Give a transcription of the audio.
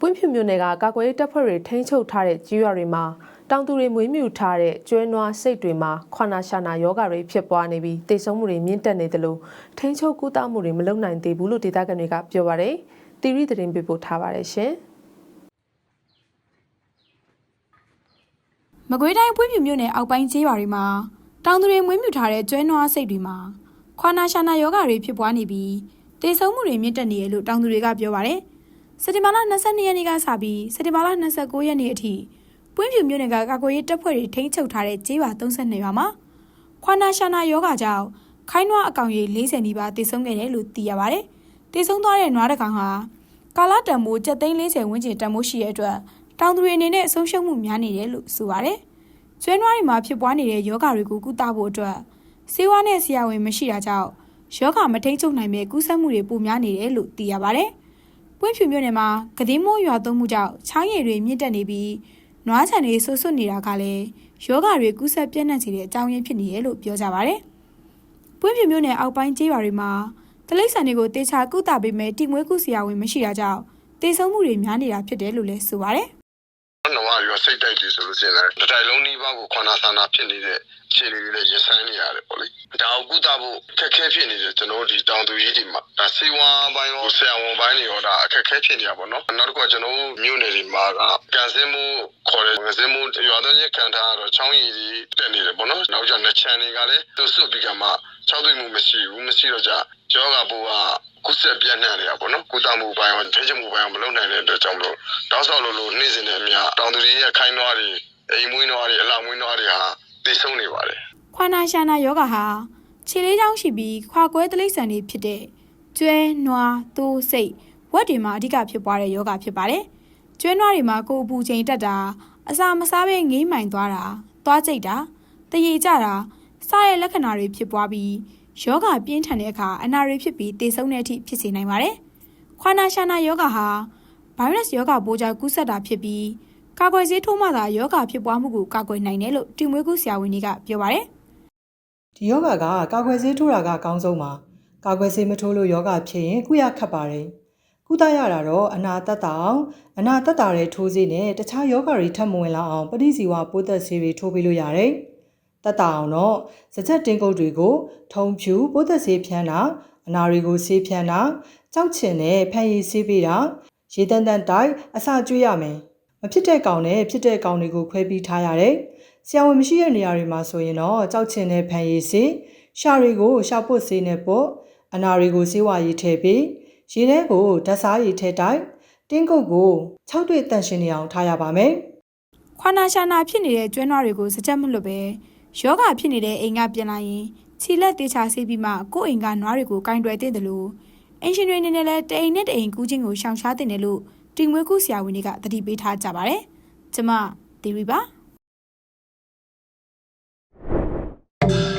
ပွင့်ဖြူမြို့နယ်ကကာကွယ်ရေးတပ်ဖွဲ့တွေထိန်းချုပ်ထားတဲ့ကြီးရွာတွေမှာတောင်သူတွေမွေးမြူထားတဲ့ကျွဲနွားစိတ်တွေမှာခွာနာရှာနာယောဂါတွေဖြစ်ပွားနေပြီးတိတ်ဆုံးမှုတွေမြင့်တက်နေတယ်လို့ထိန်းချုပ်ကုသမှုတွေမလုပ်နိုင်သေးဘူးလို့ဒေသခံတွေကပြောပါတယ်။တီရီသတင်းပေးပို့ထားပါတယ်ရှင်။မကွေးတိုင်းပွင့်ဖြူမြို့နယ်အောက်ပိုင်းကျေးရွာတွေမှာတောင်သူတွေမွေးမြူထားတဲ့ကျွဲနွားစိတ်တွေမှာခွာနာရှာနာယောဂါတွေဖြစ်ပွားနေပြီးတေဆုံးမှုတွေမြင့်တက်နေတယ်လို့တောင်သူတွေကပြောပါတယ်။ စက်တင်ဘာလ22ရက်နေ့ကစပြီးစက်တင်ဘာလ29ရက်နေ့အထိပွင့်ဖြူမြို့နယ်ကကာကွယ်ရေးတပ်ဖွဲ့တွေထိန်းချုပ်ထားတဲ့ကျေးရွာ32ရွာမှာခွာနာရှာနာယောဂါကြောင့်ခိုင်းနွားအကောင်ရေ40နီးပါးတေဆုံးခဲ့တယ်လို့သိရပါတယ်။တေဆုံးသွားတဲ့နွားတစ်ကောင်ဟာကာလာတန်မိုး730ဝန်းကျင်တန်မိုးရှိတဲ့အတွက်တောင်သူတွေအနေနဲ့ဆုံးရှုံးမှုများနေတယ်လို့ဆိုပါတယ်။ကျွဲနွားတွေမှာဖြစ်ပွားနေတဲ့ယောဂတွေကိုကုသဖို့အတွက်ဆေးဝါးနဲ့ဆရာဝန်မရှိတာကြောင့်ယောဂမထိန်ချုပ်နိုင်ပဲကူးစက်မှုတွေပိုများနေတယ်လို့သိရပါဗျ။ ပွင့်ဖြူမြို့နယ်မှာကတိမိုးရွာသွန်းမှုကြောင့်ချောင်းရည်တွေမြင့်တက်နေပြီးနွားခြံတွေဆွတ်ဆွတ်နေတာကလည်းယောဂတွေကူးစက်ပြန့်နှံ့စေတဲ့အကြောင်းရင်းဖြစ်နေတယ်လို့ပြောကြပါဗျ။ပွင့်ဖြူမြို့နယ်အောက်ပိုင်းကျေးရွာတွေမှာတလိမ့်ဆန်တွေကိုတေချာကုသပေးမဲ့တိမွေးကုဆရာဝန်မရှိတာကြောင့်တေဆုံးမှုတွေများနေတာဖြစ်တယ်လို့လည်းဆိုပါတယ်။ နဝရောစိတ်တိုက်တွေဆိုလို့ရှိရင်လည်းတစ်တိုင်းလုံးနှီးပါးကိုခွန်နာဆန္ဒဖြစ်နေတဲ့အခြေအနေတွေလည်းရင်ဆိုင်နေရတယ်ပေါ့လေဒါကိုကုသဖို့အခက်အခဲဖြစ်နေတယ်ကျွန်တော်တို့ဒီတောင်သူကြီးတွေမှာဒါစေဝါပိုင်းရောဆရာဝန်ပိုင်းတွေရောဒါအခက်အခဲဖြစ်နေရပါတော့နောက်တစ်ခုကကျွန်တော်တို့မြို့နယ်တွေမှာကကန်စင်းမှုခေါ်တဲ့ကန်စင်းမှုရွာသွန်းချင်းခံထားရတော့ချောင်းရည်တွေတက်နေတယ်ပေါ့နော်နောက်ကျနှစ်ချမ်းတွေကလည်းသူစွတ်ပြီးကမှ ချောက်သွင်းမှုမရှိဘူးမရှိတော့ကြယောဂဘိုးကကုသပြန့်နှံ့နေတာပေါ့နော်ကုသမှုပိုင်းရောထိန်းချုပ်မှုပိုင်းရောမလုပ်နိုင်တဲ့အတွက်ကြောင့်မလို့တောက်ဆောက်လို့လို့နှိမ့်စင်တဲ့အမြတောင်သူတွေရဲ့ခိုင်းနွားတွေအိမ်မွေးနွားတွေအလောင်မွေးနွားတွေဟာသိဆုံးနေပါတယ်ခွာနာရှာနာယောဂါဟာခြေလေးချောင်းရှိပြီးခွာကွဲတလိမ့်ဆန်တွေဖြစ်တဲ့ကျွဲနွားသိုးစိတ်ဝက်တွေမှာအဓိကဖြစ်ပွားတဲ့ယောဂါဖြစ်ပါတယ်။ကျွဲနွားတွေမှာကိုယ်အပူချိန်တက်တာအစာမစားဘဲငိမ့်မှိုင်သွားတာသွားကြိတ်တာတရေကြတာ စတဲ့လက္ခဏာတွေဖြစ်ပွားပြီးယောဂါပြင်းထန်တဲ့အခါအနာတွေဖြစ်ပြီးတေဆုံးတဲ့အထိဖြစ်စေနိုင်ပါတယ်။ခွာနာရှာနာယောဂါဟာဗိုင်းရပ်စ်ယောဂါပိုးကြောင့်ကူးစက်တာဖြစ်ပြီးကာကွယ်ဆေးထိုးမှသာယောဂါဖြစ်ပွားမှုကိုကာကွယ်နိုင်တယ်လို့တီမွေးကူဆရာဝန်တွေကပြောပါတယ်ဒီယောဂကကာကွယ်ဆေးထိုးတာကအကောင်းဆုံးပါကာကွယ်ဆေးမထိုးလို့ယောဂဖြစ်ရင်ကုရခတ်ပါတယ်ကုသရတာတော့အနာတက်တာအောင်အနာတက်တာတဲ့ထိုးဆေးနဲ့တခြားယောဂတွေထပ်မဝင်လာအောင်ပဋိစီဝပိုးသက်ဆေးတွေထိုးပေးလို့ရတယ် တက်တာအောင်တော့စကြက်တင်းကုတ်တွေကိုထုံဖြူပိုးသက်ဆေးဖြန်းတာအနာတွေကိုဆေးဖြန်းတာကြောက်ချင်နဲ့ဖန်ရည်ဆေးပေးတာရေတန်တန်တိုက်အစာကျွေးရမယ်မဖြစ်တဲ့ကောင်နဲ့ဖြစ်တဲ့ကောင်တွေကိုခွဲပြီးထားရတယ်ဆရာဝန်မရှိတဲ့နေရာတွေမှာဆိုရင်တော့ကြောက်ချင်တဲ့ဖန်ရည်ဆေးရှာတွေကိုရှာပွတ်ဆေးနဲ့ပို့အနာတွေကိုဆေးဝါးရည်ထည့်ပြီးရေထဲကိုဓာတ်စားရည်ထည့်တိုက်တင်းကုတ်ကို6တွေ့တန့်ရှင်းနေအောင်ထားရပါမယ်။ခွာနာရှာနာဖြစ်နေတဲ့ကျွဲနွားတွေကိုစကြက်မလွတ်ပဲ ယောဂဖြစ်နေတဲ့အိမ်ကပြန်လာရင်ခြေလက်တေချာဆေးပြီးမှကိုယ့်အိမ်ကနွားတွေကိုကင်တွယ်တဲ့တယ်လို့အင်ရှင်တွေနေနဲ့လဲတအိမ်နဲ့တအိမ်ကူးချင်းကိုရှောင်ရှားတင်တယ်လို့တင်မွေးကူဆရာဝန်တွေကတတိပေးထားကြပါတယ်။ကျမဒေရီပါ။